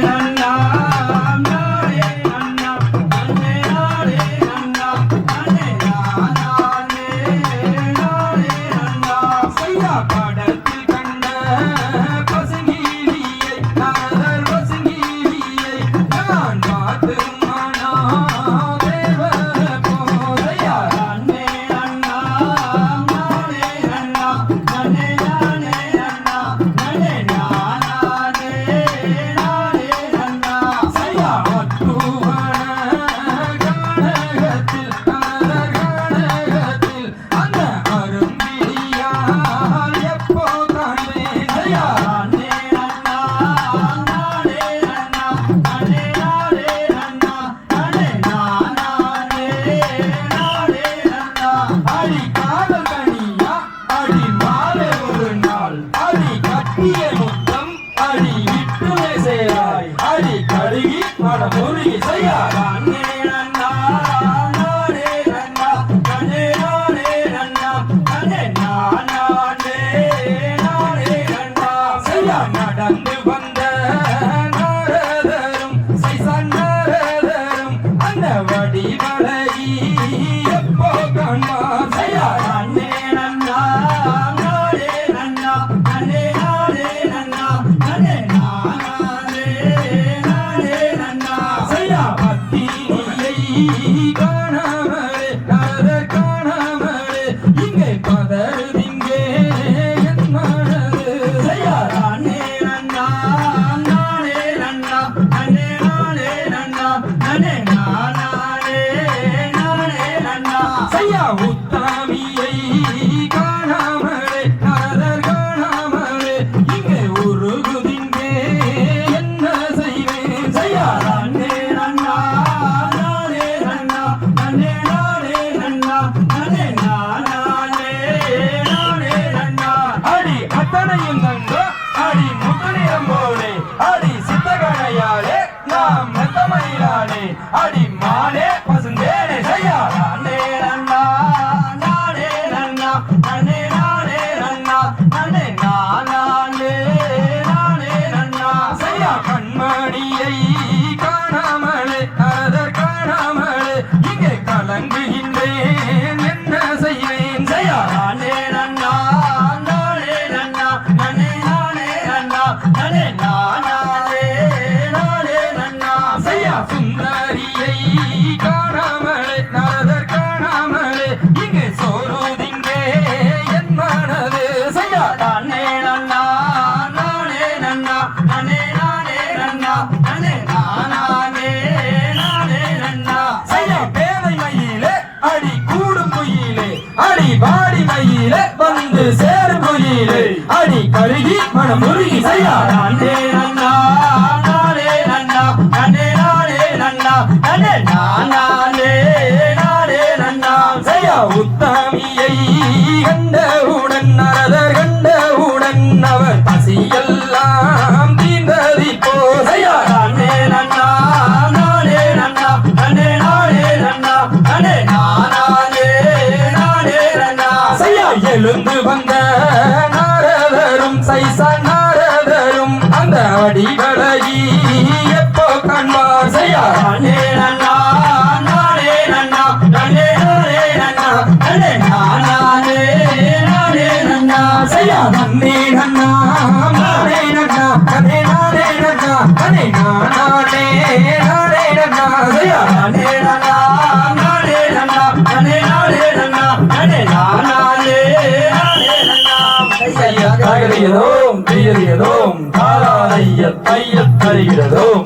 Yeah. நாம் நெத்தமயிலானே அடி மானே பசுந்த முருகி சையா நன்னே நன்னா நானே நன்னா நன்னே நானே நன்னா நன்னே நானே நானே நன்னா. சையா உத்தமியை கண்டவுடன் நரதர் கண்டவுடன் அவர் பசியெல்லாம் தீர்ந்ததி போ. சையா நன்னே நன்னா நானே நன்னா நன்னே நானே நன்னா நன்னே நானே நானே நன்னா. சையா எழுந்து வந்த தாயி எப்போ கண்பார் செய்யா நானே நன்னா நானே நன்னா நானே நானே நன்னா நானே நானே நானே நன்னா செய்யா நன்னே நன்னா நானே நன்னா நானே நானே நன்னா நானே நானே நானே நன்னா செய்யா நானே நன்னா நானே நன்னா நானே நானே ஐயத் ஐயத் தருகிறதோம்